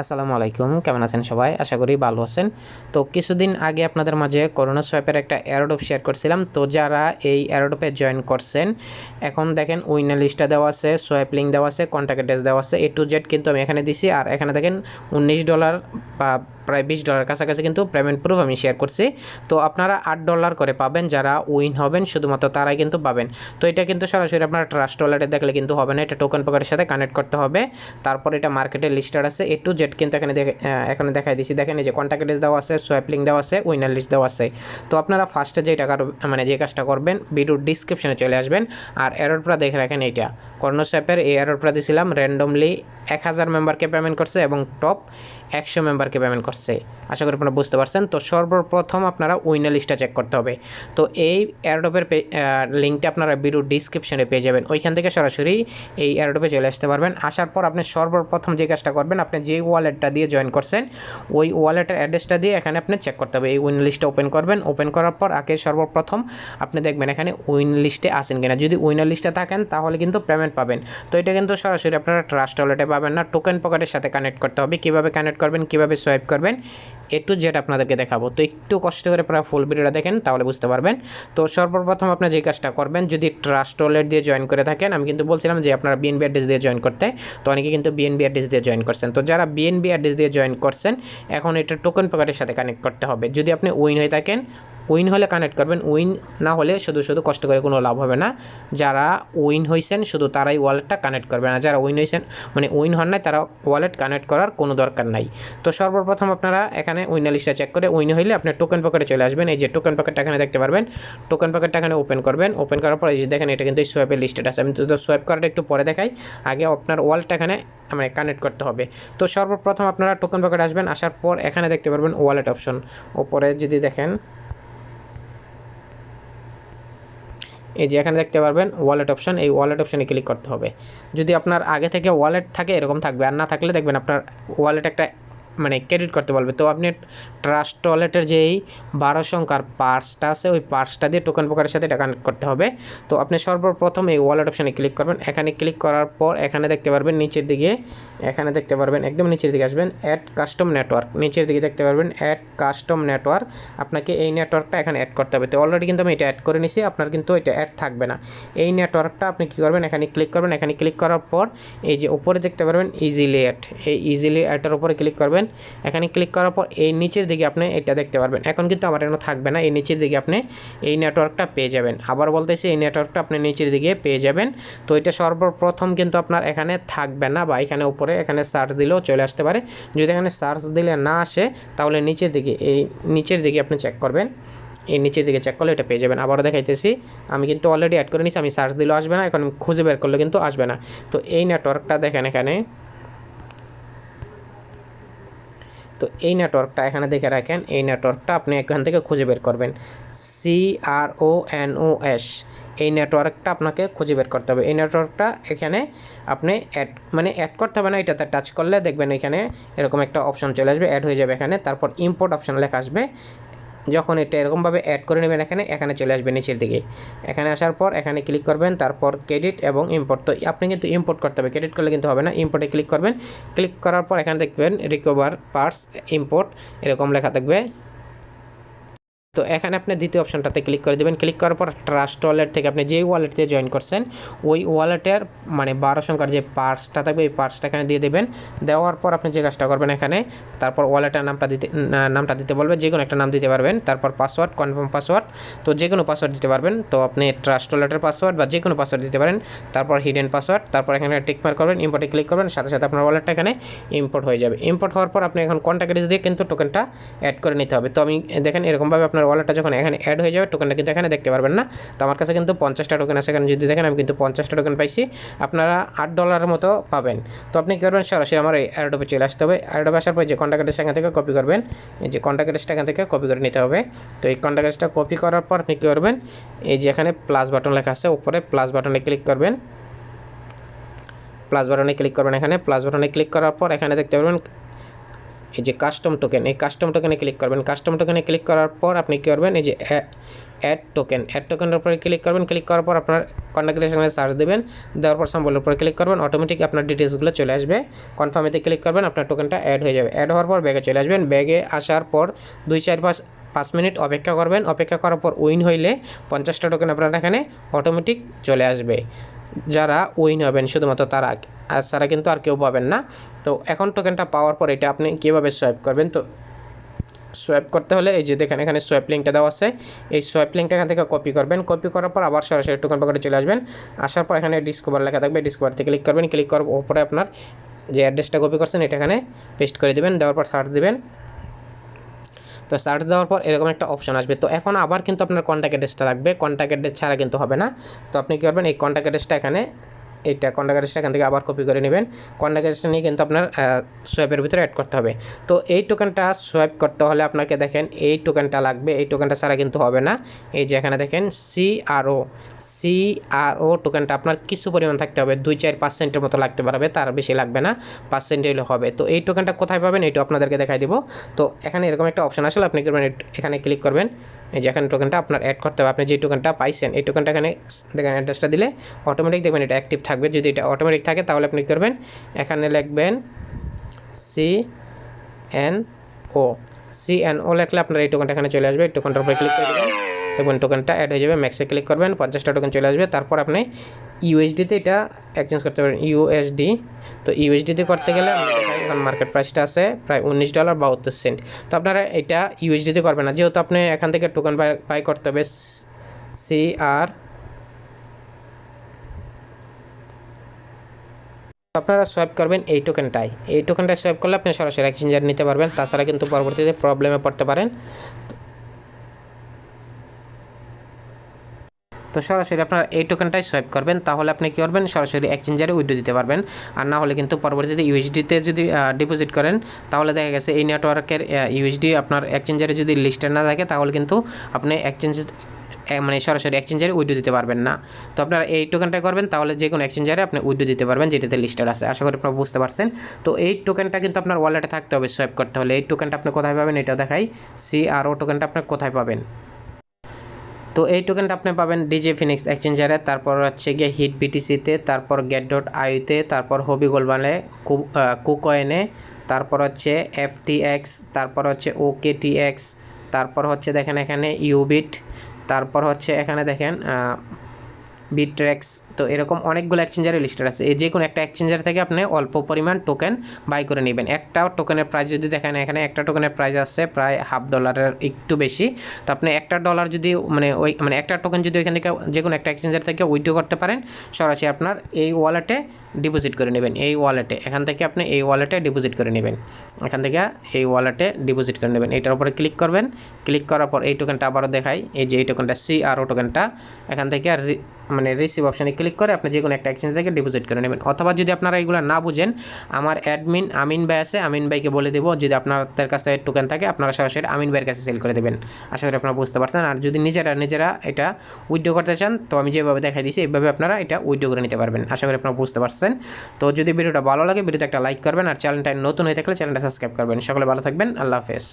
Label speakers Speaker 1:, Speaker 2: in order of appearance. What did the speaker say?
Speaker 1: আসসালামু আলাইকুম, কেমন আছেন সবাই? আশা করি ভালো আছেন। তো কিছুদিন আগে আপনাদের মাঝে করোনা সোয়াইপের একটা অ্যারোডপ শেয়ার করছিলাম। তো যারা এই অ্যারোডপে জয়েন করছেন, এখন দেখেন উইনার লিস্টটা দেওয়া আছে সোয়াপ লিঙ্ক দেওয়া আছে কন্ট্যাক্ট অ্যাড্রেস দেওয়া আছে এ টু জেড কিন্তু আমি এখানে দিছি। আর এখানে দেখেন উনিশ ডলার বা প্রায় বিশ ডলার কাছাকাছি কিন্তু পেমেন্ট প্রুফ আমি শেয়ার করছি। তো আপনারা আট ডলার করে পাবেন, যারা উইন হবেন, শুধুমাত্র তারাই কিন্তু পাবেন। তো এটা কিন্তু সরাসরি আপনারা ট্রাস্ট ওয়ালেটে দেখলে কিন্তু হবে না, এটা টোকেন পকেটের সাথে কানেক্ট করতে হবে। তারপর এটা মার্কেটের লিস্টার আছে এ টু জেড কিন্তু এখানে এখানে দেখাই দিছি। দেখেন এই যে কন্ট্যাক্ট লিস্ট দেওয়া আছে সোয়াপ লিঙ্ক দেওয়া আছে উইনার লিস্ট দেওয়া আছে। তো আপনারা ফার্স্টে যে টাকার মানে যে কাজটা করবেন ভিডিওর ডিসক্রিপশনে চলে আসবেন। আর এরোরপ্রা দেখে রাখেন এইটা। কর্ণ সোয়াপের এই এরোরপ্রা দিয়েছিলাম র্যান্ডমলি এক হাজার মেম্বারকে পেমেন্ট করছে এবং টপ একশো মেম্বারকে পেমেন্ট করছে। আশা করি আপনারা বুঝতে পারছেন। তো সর্বপ্রথম আপনারা উইনার লিস্টটা চেক করতে হবে। তো এই অ্যারোডপের লিঙ্কটা আপনারা ভিডিওর ডিসক্রিপশনে পেয়ে যাবেন। ওইখান থেকে সরাসরি এই অ্যারোডপে চলে আসতে পারবেন। আসার পর আপনি সর্বপ্রথম যে কাজটা করবেন, আপনি যে ওয়ালেটটা দিয়ে জয়েন করছেন, ওই ওয়ালেটের অ্যাড্রেসটা দিয়ে এখানে আপনি চেক করতে হবে। এই উইন লিস্টটা ওপেন করবেন। ওপেন করার পর আগে সর্বপ্রথম আপনি দেখবেন এখানে উইন লিস্টে আসেন কিনা। যদি উইনার লিস্টে থাকেন, তাহলে কিন্তু পেমেন্ট পাবেন। তো এটা কিন্তু সরাসরি আপনারা ট্রাস্ট ওয়ালেটে পাবেন না। টোকেন পকেটের সাথে কানেক্ট করতে হবে। কীভাবে কানেক্ট করবেন, কীভাবে সোয়াইপ করবেন, এ টু জেড আপনাদেরকে দেখাবো। তো একটু কষ্ট করে আপনারা ফুল ভিডিওটা দেখেন, তাহলে বুঝতে পারবেন। তো সর্বপ্রথম আপনি যে কাজটা করবেন, যদি ট্রাস্ট ওয়ালেট দিয়ে জয়েন করে থাকেন, আমি কিন্তু বলছিলাম যে আপনারা বিএনবি অ্যাড্রেস দিয়ে জয়েন করতে, তো অনেকে কিন্তু বিএনবি অ্যাড্রেস দিয়ে জয়েন করছেন। তো যারা বিএনবি অ্যাড্রেস দিয়ে জয়েন করছেন, এখন এটা টোকেন পকেটের সাথে কানেক্ট করতে হবে। যদি আপনি উইন হয়ে থাকেন উইন হলে কানেক্ট করবেন। উইন না হলে শুধু শুধু কষ্ট করে কোনো লাভ হবে না। যারা উইন হয়েছেন শুধু তারাই ওয়ালেটটা কানেক্ট করবে না। যারা উইন হয়েছেন মানে উইন হন নাই, তারা ওয়ালেট কানেক্ট করার কোনো দরকার নাই। তো সর্বপ্রথম আপনারা এখানে উইনার লিস্টটা চেক করে উইন হইলে আপনি টোকেন পকেটে চলে আসবেন। এই যে টোকেন পকেটটা এখানে দেখতে পারবেন। টোকেন পকেটটা এখানে ওপেন করবেন। ওপেন করার পর এই যে দেখেন, এটা কিন্তু সোয়াপের লিস্টেড আছে। আমি তো সোয়াপ করাটা একটু পরে দেখাই। আগে আপনার ওয়ালটা এখানে মানে কানেক্ট করতে হবে। তো সর্বপ্রথম আপনারা টোকেন পকেটে আসবেন। আসার পর এখানে দেখতে পারবেন ওয়ালেট অপশন ওপরে যদি দেখেন এই যে এখানে দেখতে পারবেন ওয়ালেট অপশন এই ওয়ালেট অপশনে ক্লিক করতে হবে। যদি আপনার আগে থেকে ওয়ালেট থাকে, এরকম থাকবে। আর না থাকলে দেখবেন আপনার ওয়ালেট একটা মানে ক্রেডিট করতে বলবে। তো আপনি ট্রাস্ট ওয়ালেটের যেই বারো সংখ্যার পার্সটা আছে, ওই পার্সটা দিয়ে টোকেন পোকারের সাথে এটা কানেক্ট করতে হবে। তো আপনি সর্বপ্রথম এই ওয়ালেট অপশানে ক্লিক করবেন। এখানে ক্লিক করার পর এখানে দেখতে পারবেন নিচের দিকে, এখানে দেখতে পারবেন, একদম নিচের দিকে আসবেন অ্যাড কাস্টম নেটওয়ার্ক নিচের দিকে দেখতে পারবেন অ্যাড কাস্টম নেটওয়ার্ক আপনাকে এই নেটওয়ার্কটা এখানে অ্যাড করতে হবে। তো অলরেডি কিন্তু আমি এটা অ্যাড করে নিছি, আপনার কিন্তু এটা অ্যাড থাকবে না। এই নেটওয়ার্কটা আপনি কী করবেন? এখানে ক্লিক করবেন। এখানে ক্লিক করার পর এই যে উপরে দেখতে পারবেন ইজিলি অ্যাড এই ইজিলি অ্যাডের উপরে ক্লিক করবেন। এখানে ক্লিক করার পর এই নিচের দিকে আপনি এটা দেখতে পারবেন। এখন কিন্তু আমার এখানে থাকবে না। এই নিচের দিকে আপনি এই নেটওয়ার্কটা পেয়ে যাবেন। আবার বলতেছি এই নেটওয়ার্কটা আপনি নিচের দিকে পেয়ে যাবেন। তো এটা সর্বপ্রথম কিন্তু আপনার এখানে থাকবে না বা এখানে উপরে এখানে সার্চ দিলেও চলে আসতে পারে। যদি এখানে সার্চ দিলে না আসে, তাহলে নিচের দিকে এই নিচের দিকে আপনি চেক করবেন। এই নিচের দিকে চেক করলে এটা পেয়ে যাবেন। আবারও দেখাইতেছি, আমি কিন্তু অলরেডি অ্যাড করে নিচ্ছি আমি সার্চ দিলেও আসবে না। এখন খুঁজে বের করলে কিন্তু আসবে না। তো এই নেটওয়ার্কটা দেখেন এখানে। তো এই নেটওয়ার্কটা এখানে দেখে রাখেন, এই নেটওয়ার্কটা আপনি এখান থেকে খুঁজে বের করবেন। C R O N O S এই নেটওয়ার্কটা আপনাকে খুঁজে বের করতে হবে। এই নেটওয়ার্কটা এখানে আপনি অ্যাড মানে অ্যাড করতে হবে না, এটাতে টাচ করলে দেখবেন এখানে এরকম একটা অপশন চলে আসবে অ্যাড হয়ে যাবে এখানে, তারপর ইম্পোর্ট অপশন লেখা আসবে। যখন এটা এরকমভাবে অ্যাড করে নেবেন এখানে এখানে চলে আসবেন নিচের দিকে। এখানে আসার পর এখানে ক্লিক করবেন, তারপর ক্রেডিট এবং ইম্পোর্ট তো আপনি কিন্তু ইম্পোর্ট করতে হবে ক্রেডিট করলে কিন্তু হবে না ইম্পোর্টে ক্লিক করবেন। ক্লিক করার পর এখানে দেখবেন রিকভার পার্টস ইম্পোর্ট এরকম লেখা থাকবে। তো এখানে আপনি দ্বিতীয় অপশনটাতে ক্লিক করে দেবেন। ক্লিক করার পর ট্রাস্ট ওয়ালেট থেকে আপনি যেই ওয়ালেট দিয়ে জয়েন করছেন, ওই ওয়ালেটের মানে বারো সংখ্যার যে পার্সটা থাকবে, ওই পার্সটা এখানে দিয়ে দেবেন। দেওয়ার পর আপনি যে কাজটা করবেন এখানে, তারপর ওয়ালেটের নামটা দিতে নামটা দিতে বলবে যে কোনো একটা নাম দিতে পারবেন। তারপর পাসওয়ার্ড কনফার্ম পাসওয়ার্ড তো যে কোনো পাসওয়ার্ড দিতে পারবেন। তো আপনি ট্রাস্ট ওয়ালেটের পাসওয়ার্ড বা যে কোনো পাসওয়ার্ড দিতে পারেন। তারপর হিডেন পাসওয়ার্ড তারপর এখানে টিকমার করবেন ইম্পোর্টে ক্লিক করবেন, সাথে সাথে আপনার ওয়ালেটটা এখানে ইম্পোর্ট হয়ে যাবে। ইম্পোর্ট হওয়ার পর আপনি এখন কন্ট্যাক্ট দিয়ে কিন্তু টোকেনটা অ্যাড করে নিতে হবে। তো আমি দেখেন এরকমভাবে আপনার ওয়ালেটটা যখন এখানে অ্যাড হয়ে যাবে টোকেনটা কিন্তু এখানে দেখতে পারবেন না। তো আমার কাছে কিন্তু পঞ্চাশটা টোকেন আছে এখানে যদি দেখেন আমি কিন্তু পঞ্চাশটা টোকেন পাইছি, আপনারা আট ডলারের মতো পাবেন। তো আপনি কী করবেন? সরাসরি আমার এই অ্যাডোপে চলে আসতে হবে। অ্যাডোপে আসার পর যে কন্ট্যাক্ট এখান থেকে কপি করবেন। এই যে কন্ট্যাক্ট এখান থেকে কপি করে নিতে হবে। তো এই কন্ট্যাক্ট কপি করার পর আপনি কী করবেন? এই যে এখানে প্লাস বাটন লেখা আছে, উপরে প্লাস বাটনে ক্লিক করবেন। প্লাস বাটনে ক্লিক করবেন এখানে। প্লাস বাটনে ক্লিক করার পর এখানে দেখতে পারবেন এই যে কাস্টম টোকেন এই কাস্টম টোকেনে ক্লিক করবেন। কাস্টম টোকেনে ক্লিক করার পর আপনি কী করবেন? এই যে অ্যাড টোকেন অ্যাড টোকেনের উপরে ক্লিক করবেন। ক্লিক করার পর আপনার কন্ট্যাক্ট সার্চ দেবেন। দেওয়ার পর সম্বলের উপরে ক্লিক করবেন। অটোমেটিক আপনার ডিটেলসগুলো চলে আসবে। কনফার্মেতে ক্লিক করবেন, আপনার টোকেনটা অ্যাড হয়ে যাবে। অ্যাড হওয়ার পর ব্যাগে চলে আসবেন। ব্যাগে আসার পর দুই, চার, পাঁচ পাঁচ মিনিট অপেক্ষা করবেন। অপেক্ষা করার পর উইন হইলে পঞ্চাশটা টোকেন আপনার এখানে অটোমেটিক চলে আসবে। যারা উইন হবেন, শুধুমাত্র তারা আর তারা কিন্তু আর কেউ পাবেন না। তো এখন টোকেনটা পাওয়ার পর এটা আপনি কীভাবে সোয়াইপ করবেন? তো সোয়াইপ করতে হলে এই যে দেখেন, এখানে সোয়াইপ লিঙ্কটা দেওয়া আছে। এই সোয়াইপ লিঙ্কটা এখান থেকে কপি করবেন। কপি করার পর আবার সরাসরি টোকেন পকেটে চলে আসবেন। আসার পর এখানে ডিসকভার লেখা থাকবে। ডিসকভার ক্লিক করবেন। ক্লিক করার উপরে আপনার যে অ্যাড্রেসটা কপি করছেন, এটা এখানে পেস্ট করে দেবেন। দেওয়ার পর সার্চ দেবেন। তো সার্চ দেওয়ার পর এরকম একটা অপশন আসবে। তো এখন আবার কিন্তু আপনার কন্ট্যাক্ট অ্যাড্রেসটা লাগবে। কন্ট্যাক্ট অ্যাড্রেস ছাড়া কিন্তু হবে না। তো আপনি কী করবেন, এই কন্ট্যাক্ট অ্যাড্রেসটা এখানে কন্ট্যাক্ট অ্যাড্রেসটা এখান থেকে আবার কপি করে নেবেন। কন্ট্যাক্ট নিয়ে কিন্তু আপনার সোয়াইপের ভিতরে অ্যাড করতে হবে। তো এই টোকেনটা সোয়াইপ করতে হলে আপনাকে দেখেন, এই টোকেনটা লাগবে, এই টোকেনটা ছাড়া কিন্তু হবে না। এই যে এখানে দেখেন সিআরও সিআরও টোকেনটা আপনার কিছু পরিমাণ থাকতে হবে, দুই চার পার্সেন্টের মতো লাগতে পারবে, তার বেশি লাগবে না পার্সেন্ট হলে হবে। তো এই টোকেনটা কোথায় পাবেন, এইটা আপনাদেরকে দেখাই দিব। তো এখানে এরকম একটা অপশন আসলে আপনি এখানে ক্লিক করবেন। এই যে এখানে টোকেনটা আপনার অ্যাড করতে হবে। আপনি যে টোকেনটা পাইছেন, এই টোকেনটা এখানে দেখেন অ্যাড্রেসটা দিলে অটোমেটিক দেখবেন এটা অ্যাক্টিভ থাকবে। যদি এটা অটোমেটিক থাকে, তাহলে আপনি করবেন? এখানে লিখবেন C N O C N O লিখলে আপনার এই টোকেনটা এখানে চলে আসবে। এই টোকেনটার উপরে ক্লিক করে দেবেন। দেখবেন টোকেনটা অ্যাড হয়ে যাবে ম্যাক্সে ক্লিক করবেন, পঞ্চাশটা টোকেন চলে আসবে, তারপর আপনি ইউএসডিতে এটা এক্সচেঞ্জ করতে পারেন ইউএসডি তো ইউএসডিতে করতে গেলে এখন মার্কেট প্রাইসটা আছে, প্রায় উনিশ ডলার বাহাত্তর সেন্ট তো আপনারা এটা ইউএসডিতে করবেন না, যেহেতু আপনি এখান থেকে টোকেন বাই বাই করতে হবে সি আর আপনারা সোয়াইপ করবেন এই টোকেনটাই এই টোকেনটা সোয়াইপ করলে আপনি সরাসরি এক্সচেঞ্জার নিতে পারবেন, তাছাড়া কিন্তু পরবর্তীতে প্রবলেমে পড়তে পারেন। তো সরাসরি আপনার এই টোকেনটাই সোয়াইপ করবেন, তাহলে আপনি কী করবেন? সরাসরি এক্সচেঞ্জারে উইড্রো দিতে পারবেন। আর না হলে কিন্তু পরবর্তীতে ইউএসডিতে যদি ডিপোজিট করেন, তাহলে দেখা গেছে এই নেটওয়ার্কের ইউএসডি আপনার এক্সচেঞ্জারে যদি লিস্টেড না থাকে, তাহলে কিন্তু আপনি এক্সচেঞ্জ মানে সরাসরি এক্সচেঞ্জারে উইড্রো দিতে পারবেন না। তো আপনারা এই টোকেনটা করবেন, তাহলে যে কোনো এক্সচেঞ্জারে আপনি উইড্রো দিতে পারবেন, যেটাতে লিস্টেড আছে। আশা করি আপনারা বুঝতে পারছেন। তো এই টোকেনটা কিন্তু আপনার ওয়ালেটে থাকতে হবে সোয়াইপ করতে হলে। এই টোকেনটা আপনি কোথায় পাবেন এটা দেখাই। সি আর ও টোকেনটা আপনি কোথায় পাবেন? তো এই টোকেনটা আপনি পাবেন ডিজে ফিনিক্স এক্সচেঞ্জারে তারপর হচ্ছে গিয়ে হিট বিটিসিতে তারপর গেট ডট আইতে তারপর হবি গোলবানে কুকয়েনে তারপর হচ্ছে এফটিএক্স তারপর হচ্ছে ওকে টিএক্স তারপর হচ্ছে দেখেন এখানে ইউবিট তারপর হচ্ছে এখানে দেখেন বিট্রেক্স তো এরকম অনেকগুলো এক্সচেঞ্জারের লিস্টেড আছে। এই যে কোনো একটা এক্সচেঞ্জার থেকে আপনি অল্প পরিমাণ টোকেন বাই করে নেবেন। একটা টোকেনের প্রাইস যদি দেখেন এখানে একটা টোকেনের প্রাইস আছে প্রায় হাফ ডলারের একটু বেশি। তো আপনি একটা ডলার যদি মানে ওই মানে একটা টোকেন যদি ওইখান থেকে যে কোনো একটা এক্সচেঞ্জার থেকে উইথড্র করতে পারেন, সরাসরি আপনার এই ওয়ালেটে ডিপোজিট করে নেবেন। এই ওয়ালেটে এখান থেকে আপনি এই ওয়ালেটে ডিপোজিট করে নেবেন। এখান থেকে এই ওয়ালেটে ডিপোজিট করে নেবেন। এটার উপরে ক্লিক করবেন। ক্লিক করার পর এই টোকেনটা আবারও দেখাই। এই যে এই টোকেনটা সি আর ও টোকেনটা এখান থেকে মানে রিসিভ অপশানে ক্লিক করে আপনি যে কোনো একটা এক্সচেঞ্জ থেকে ডিপোজিট করে নেবেন। অথবা যদি আপনারা এগুলো না বুঝেন, আমার অ্যাডমিন আমিন ভাই আছে, আমিন ভাইকে বলে দেবো, যদি আপনাদের কাছে টোকেন থাকে, আপনারা সরাসরি আমিন ভাইয়ের কাছে সেল করে দেবেন। আশা করি আপনারা বুঝতে পারছেন। আর যদি নিজেরা নিজেরা এটা উইড্রো করতে চান, তো আমি যেভাবে দেখাই দিয়েছি এইভাবে আপনারা এটা উইড্রো করে নিতে পারবেন। আশা করি আপনারা বুঝতে পারছেন। তো যদি ভিডিওটা ভালো লাগে, ভিডিওতে একটা লাইক করবেন, আর চ্যানেলটা নতুন হয়ে থাকলে চ্যানেলটা সাবস্ক্রাইব করবেন। সকলে ভালো থাকবেন। আল্লাহ হাফেজ।